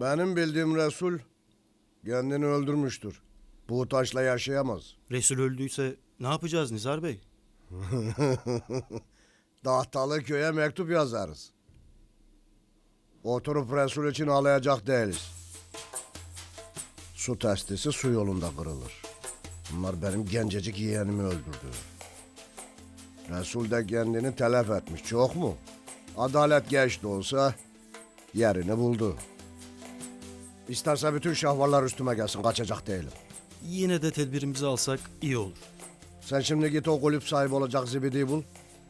Benim bildiğim Resul kendini öldürmüştür. Bu taşla yaşayamaz. Resul öldüyse ne yapacağız Nizar Bey? Dahtalı köye mektup yazarız. Oturup Resul için ağlayacak değiliz. Su testisi su yolunda kırılır. Bunlar benim gencecik yeğenimi öldürdü. Resul de kendini telef etmiş. Çok mu? Adalet geç de olsa yerini buldu. İsterse bütün şahvarlar üstüme gelsin. Kaçacak değilim. Yine de tedbirimizi alsak iyi olur. Sen şimdi git o kulüp sahibi olacak zibidiyi bul.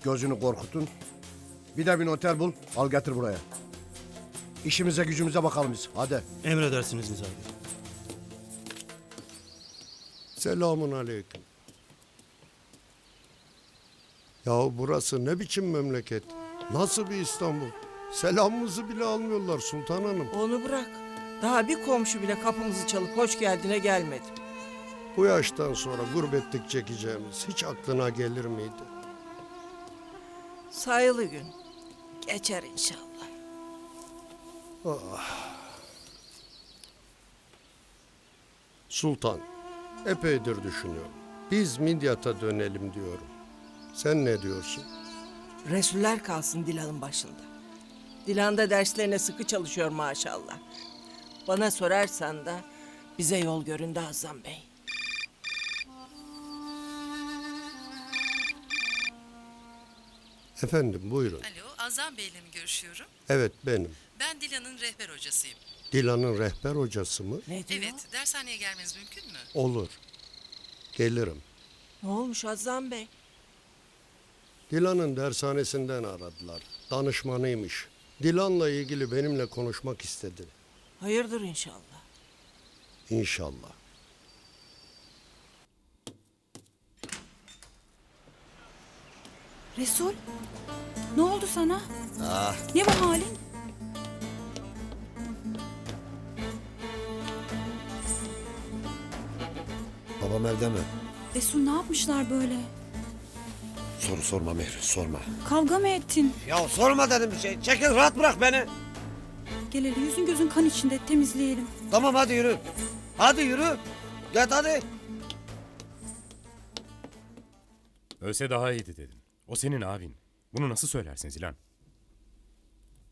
Gözünü korkutun. Bir de bir noter bul. Al getir buraya. İşimize gücümüze bakalım biz. Hadi. Emredersiniz Nizar Bey. Selamun aleyküm. Ya burası ne biçim memleket? Nasıl bir İstanbul? Selamımızı bile almıyorlar Sultan Hanım. Onu bırak. Daha bir komşu bile kapımızı çalıp hoş geldine gelmedi. Bu yaştan sonra gurbetlik çekeceğimiz hiç aklına gelir miydi? Sayılı gün. Geçer inşallah. Sultan, epeydir düşünüyorum. Biz Midyat'a dönelim diyorum. Sen ne diyorsun? Resuller kalsın Dilan'ın başında. Dilan da derslerine sıkı çalışıyor maşallah. Bana sorarsan da bize yol göründü Azam Bey. Efendim buyurun. Alo, Azam Bey'le mi görüşüyorum? Evet benim. Ben Dilan'ın rehber hocasıyım. Dilan'ın rehber hocası mı? Ne diyor? Evet, dershaneye gelmeniz mümkün mü? Olur. Gelirim. Ne olmuş Azam Bey? Dilan'ın dershanesinden aradılar. Danışmanıymış. Dilan'la ilgili benimle konuşmak istedi. Hayırdır inşallah. İnşallah. Resul, ne oldu sana? Ne bu halin? Babam evde mi? Resul ne yapmışlar böyle? Soru sorma Mehri sorma. Kavga mı ettin? Ya sorma dedim bir şey. Çekil rahat bırak beni. Gel hele yüzün gözün kan içinde temizleyelim. Tamam hadi yürü. Hadi yürü. Git hadi. Ölse daha iyiydi dedin. O senin abin. Bunu nasıl söylersin Zilan?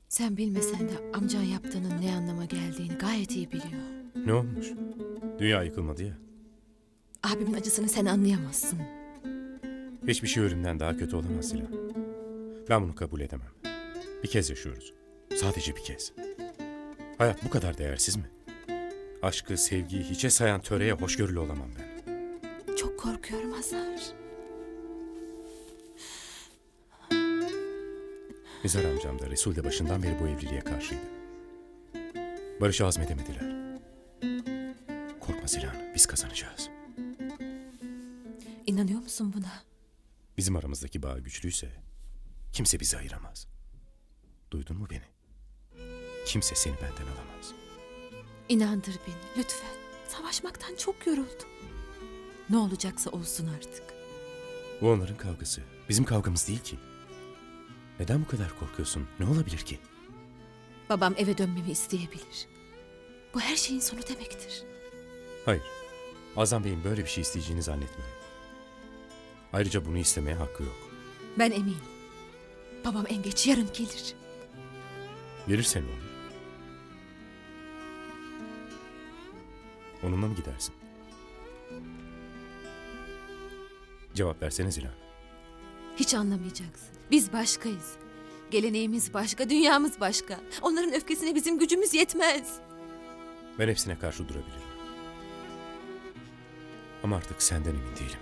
Sen bilmesen de amcan yaptığının ne anlama geldiğini gayet iyi biliyor. Ne olmuş? Dünya yıkılmadı ya. Abimin acısını sen anlayamazsın. Hiçbir şey ölümden daha kötü olamaz Zilan. Ben bunu kabul edemem. Bir kez yaşıyoruz. Sadece bir kez. Hayat bu kadar değersiz mi? Aşkı, sevgiyi hiçe sayan töreye hoşgörülü olamam ben. Çok korkuyorum Hazar. Nizar amcam da Resul de başından beri bu evliliğe karşıydı. Barışı azmedemediler. Korkma Zilan, biz kazanacağız. İnanıyor musun buna? Bizim aramızdaki bağ güçlüyse kimse bizi ayıramaz. Duydun mu beni? Kimse seni benden alamaz. İnandır beni lütfen. Savaşmaktan çok yoruldum. Ne olacaksa olsun artık. Bu onların kavgası. Bizim kavgamız değil ki. Neden bu kadar korkuyorsun? Ne olabilir ki? Babam eve dönmemi isteyebilir. Bu her şeyin sonu demektir. Hayır. Azam Bey'in böyle bir şey isteyeceğini zannetmiyorum. Ayrıca bunu istemeye hakkı yok. Ben eminim. Babam en geç yarın gelir. Gelirse ne olur? Onunla mı gidersin? Cevap versene Zilan. Hiç anlamayacaksın. Biz başkayız. Geleneğimiz başka, dünyamız başka. Onların öfkesine bizim gücümüz yetmez. Ben hepsine karşı durabilirim. Ama artık senden emin değilim.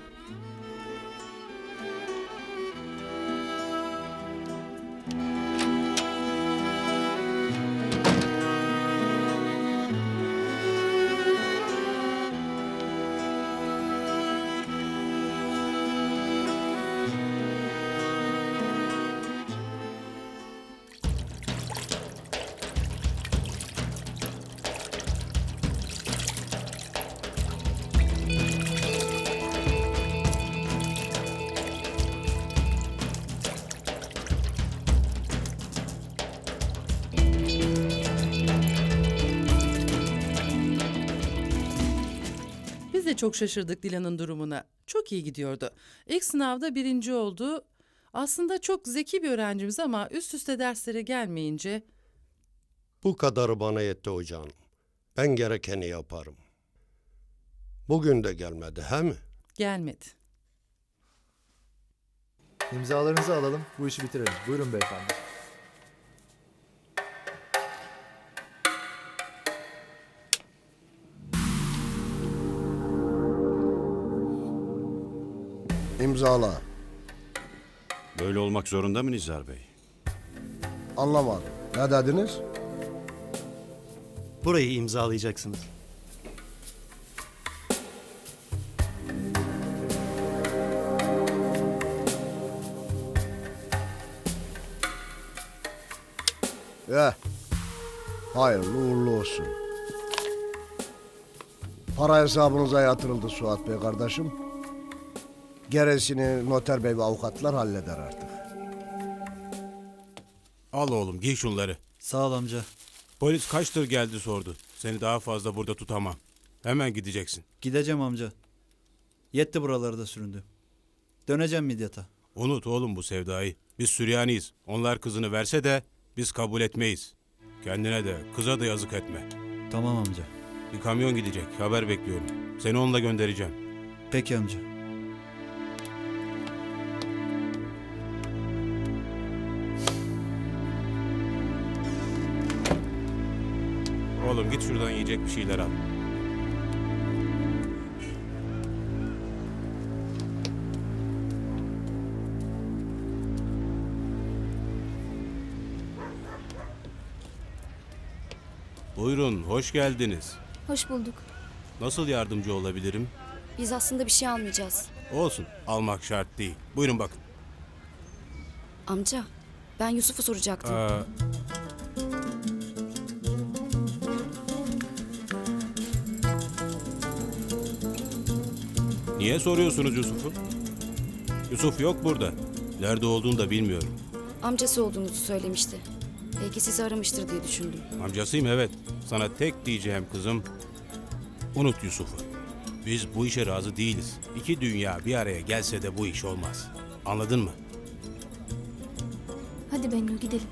Biz de çok şaşırdık Dilan'ın durumuna. Çok iyi gidiyordu. İlk sınavda birinci oldu. Aslında çok zeki bir öğrencimiz ama üst üste derslere gelmeyince Bu kadarı bana yetti hocam. Ben gerekeni yaparım. Bugün de gelmedi he mi? gelmedi. İmzalarınızı alalım, bu işi bitirelim. Buyurun beyefendi. İmzala. Böyle olmak zorunda mı Nizar Bey? Anlamadım. Ne dediniz? Burayı imzalayacaksınız. Eh. Hayırlı uğurlu olsun. Para hesabınıza yatırıldı Suat Bey kardeşim. Gerisini noter bey ve avukatlar halleder artık. Al oğlum giy şunları. Sağ ol amca. Polis kaçtır geldi sordu. Seni daha fazla burada tutamam. Hemen gideceksin. Gideceğim amca. Yetti buralarda süründü. Döneceğim Midyat'a. Unut oğlum bu sevdayı. Biz Süryaniyiz. Onlar kızını verse de biz kabul etmeyiz. Kendine de kıza da yazık etme. Tamam amca. Bir kamyon gidecek. Haber bekliyorum. Seni onunla göndereceğim. Peki amca. Oğlum git şuradan yiyecek bir şeyler al. Buyurun, hoş geldiniz. Hoş bulduk. Nasıl yardımcı olabilirim? Biz aslında bir şey almayacağız. Olsun, almak şart değil. Buyurun bakın. Amca, ben Yusuf'u soracaktım. Aa, Niye soruyorsunuz Yusuf'u? Yusuf yok burada. Nerede olduğunu da bilmiyorum. Amcası olduğunuzu söylemişti. Belki sizi aramıştır diye düşündüm. Amcasıyım evet. Sana tek diyeceğim kızım. Unut Yusuf'u. Biz bu işe razı değiliz. İki dünya bir araya gelse de bu iş olmaz. Anladın mı? Hadi Bennu gidelim.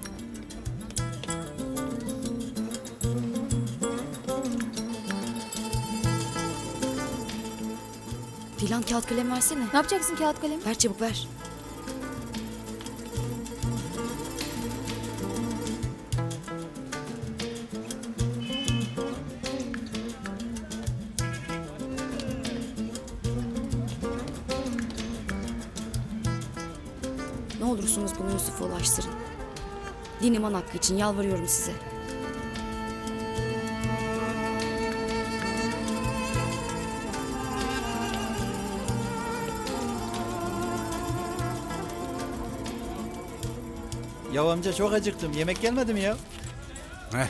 Dilan kağıt kalem versene. Ne yapacaksın kağıt kalem? Ver çabuk ver. Ne olursunuz bunu Yusuf'a ulaştırın. Din iman hakkı için yalvarıyorum size. Ya amca çok acıktım. Yemek gelmedi mi ya? Heh.